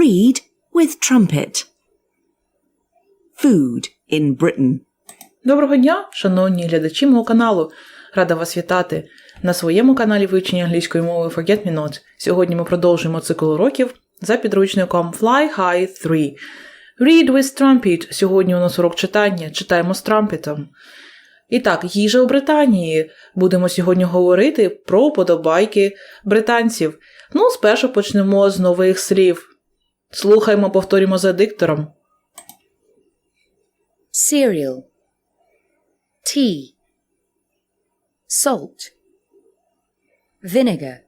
Read with trumpet. Food in Britain. Доброго дня, шановні глядачі мого каналу. Рада вас вітати на своєму каналі вивчення англійської мови Forget Me Not. Сьогодні ми продовжуємо цикл уроків за підручником Fly High 3. Read with Trumpet. Сьогодні у нас урок читання. Читаємо з трампетом. І так, їжа у Британії. Будемо сьогодні говорити про подобайки британців. Ну, спершу почнемо з нових слів. Слухаємо, повторюємо за диктором. cereal, tea, salt, vinegar,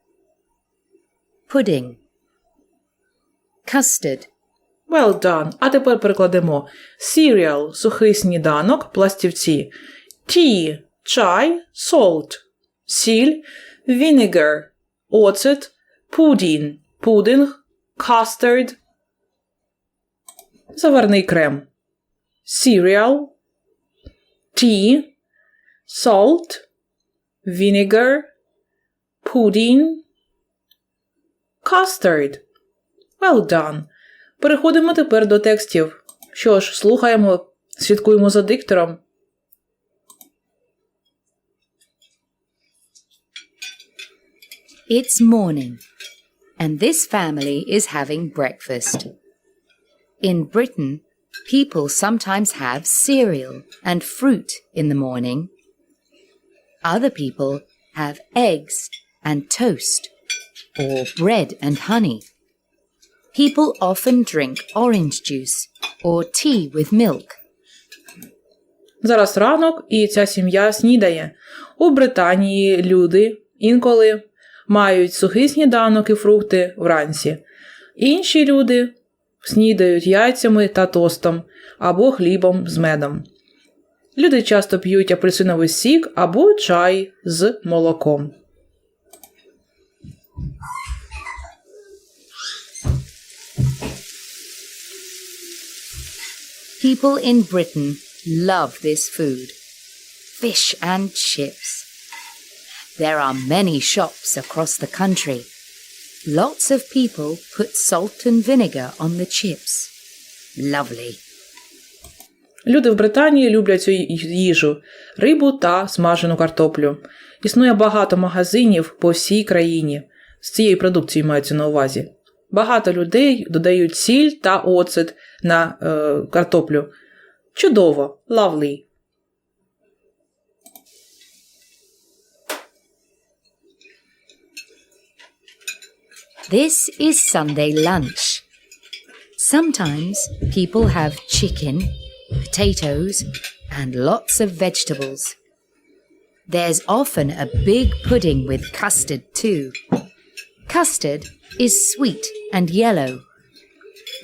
pudding, custard, Well done. А тепер перекладемо. Cereal – сухий сніданок, пластівці. Tea – чай, salt, сіль, vinegar – оцет, pudding – пудинг, custard – заварний крем. Cereal, tea, salt, vinegar, pudding, custard. Well done. Переходимо тепер до текстів. Що ж, слухаємо, слідкуємо за диктором. It's morning, and this family is having breakfast. In Britain, people sometimes have cereal and fruit in the morning. Other people have eggs and toast, or bread and honey. People often drink orange juice or tea with milk. Зараз ранок, і ця сім'я снідає. У Британії люди інколи мають сухий сніданок і фрукти вранці. Інші люди снідають яйцями та тостом або хлібом з медом. Люди часто п'ють апельсиновий сік або чай з молоком. People in Britain love this food fish and chips. There are many shops across the country. Lots of people put salt and vinegar on the chips. Lovely. Люди в Британії люблять цю їжу, рибу та смажену картоплю. Існує багато магазинів по всій країні. З цією продукцією мається на увазі. Багато людей додають сіль та оцет на е, картоплю. Чудово, lovely. This is Sunday lunch. Sometimes people have chicken, potatoes, and lots of vegetables. There's often a big pudding with custard too. Custard is sweet and yellow.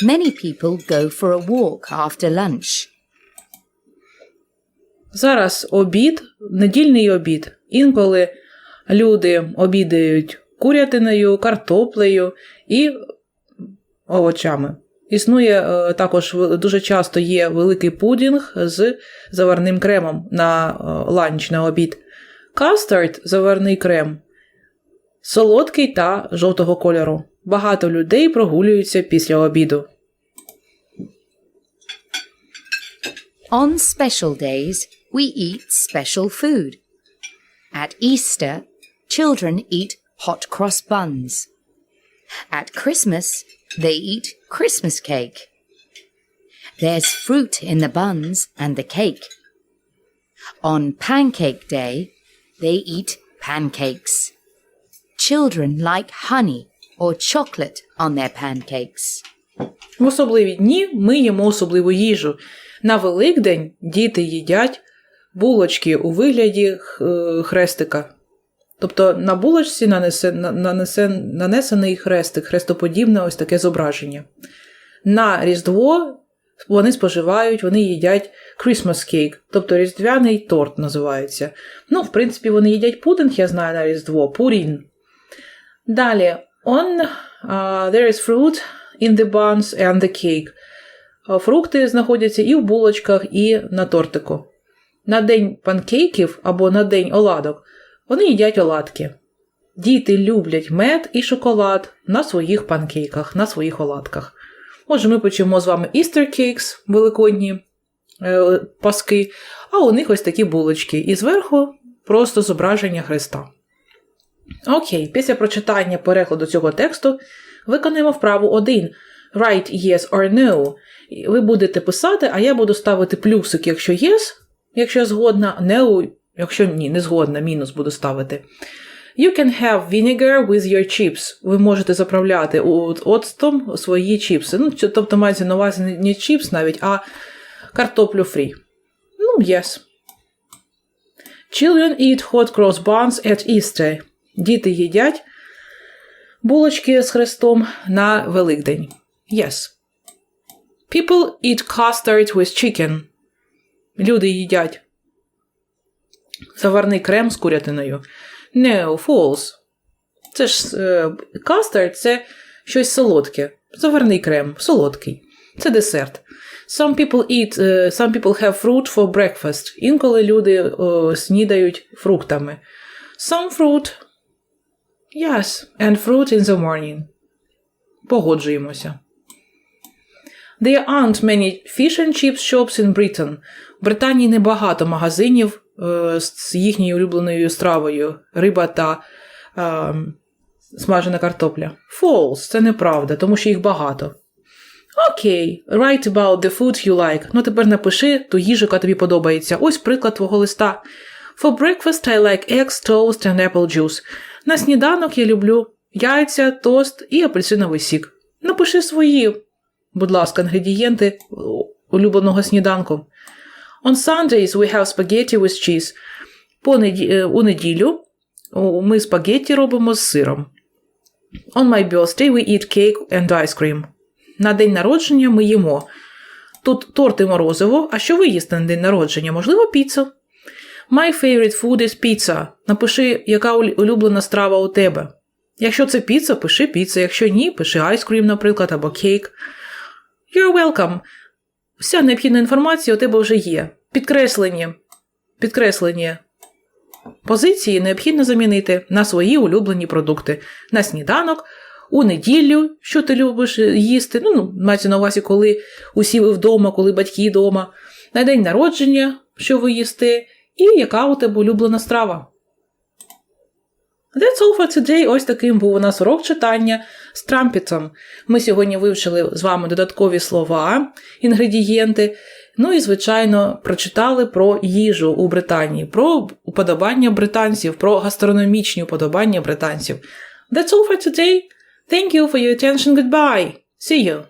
Many people go for a walk after lunch. Зараз обід, недільний обід. Інколи люди обідають курятиною, картоплею і овочами. Існує е, також дуже часто є великий пудінг з заварним кремом на е, ланч на обід. Кастард заварний крем солодкий та жовтого кольору. Багато людей прогулюються після обіду. On special days, we eat special food. At Easter, children eat hot cross buns. At Christmas, they eat Christmas cake. There's fruit in the buns and the cake. On Pancake Day, they eat pancakes. Children like honey or chocolate on their pancakes. В особливі дні ми їмо особливу їжу. На Великдень діти їдять булочки у вигляді е, хрестика. Тобто на булочці нанесе, нанесе, нанесений хрестик, хрестоподібне ось таке зображення. На Різдво вони споживають, вони їдять Christmas cake, тобто різдвяний торт називається. Ну, в принципі, вони їдять пудинг, я знаю на Різдво, пурін. Далі, on uh, there is fruit in the buns and the cake. Фрукти знаходяться і в булочках, і на тортику. На день панкейків або на день оладок вони їдять оладки. Діти люблять мед і шоколад на своїх панкейках, на своїх оладках. Отже, ми почнемо з вами Easter cakes, великодні е, паски, а у них ось такі булочки. І зверху просто зображення Христа. Окей, після прочитання перекладу цього тексту виконаємо вправу 1. Write yes or no. Ви будете писати, а я буду ставити плюсик, якщо yes, якщо згодна, no, якщо ні, не згодна, мінус буду ставити. You can have vinegar with your chips. Ви можете заправляти оцтом свої чіпси. Ну, тобто мається на увазі не, чіпс навіть, а картоплю фрі. Ну, yes. Children eat hot cross buns at Easter. Діти їдять булочки з хрестом на Великдень. Yes. People eat custard with chicken. Люди їдять заварний крем з курятиною. No, false. Це ж е, custard – це щось солодке. Заварний крем, солодкий. Це десерт. Some people eat, е, some people have fruit for breakfast. Інколи люди е, снідають фруктами. Some fruit. Yes, and fruit in the morning. Погоджуємося. There aren't many fish and chips shops in Britain. В Британії небагато магазинів з їхньою улюбленою стравою риба та е, смажена картопля. False, це неправда, тому що їх багато. Окей, write about the food you like. Ну тепер напиши ту їжу, яка тобі подобається. Ось приклад твого листа. For breakfast I like eggs, toast and apple juice. На сніданок я люблю яйця, тост і апельсиновий сік. Напиши свої, будь ласка, інгредієнти улюбленого сніданку. On Sundays we have spaghetti with cheese. Понеді... е, у неділю ми спагетті робимо з сиром. On my birthday we eat cake and ice cream. На день народження ми їмо. Тут торт і морозиво, а що ви їсте на день народження? Можливо, піцу. My favorite food is pizza. Напиши, яка улюблена страва у тебе. Якщо це піца, пиши піца. Якщо ні, пиши ice cream, наприклад, або кейк. You're welcome. Вся необхідна інформація у тебе вже є. Підкреслені. Підкреслені позиції необхідно замінити на свої улюблені продукти. На сніданок, у неділю, що ти любиш їсти. Ну, ну мається на увазі, коли усі ви вдома, коли батьки вдома, на день народження, що ви їсте, і яка у тебе улюблена страва. That's all for today. Ось таким був у нас урок читання з трампетом. Ми сьогодні вивчили з вами додаткові слова, інгредієнти. Ну і, звичайно, прочитали про їжу у Британії, про уподобання британців, про гастрономічні уподобання британців. That's all for today. Thank you for your attention. Goodbye. See you.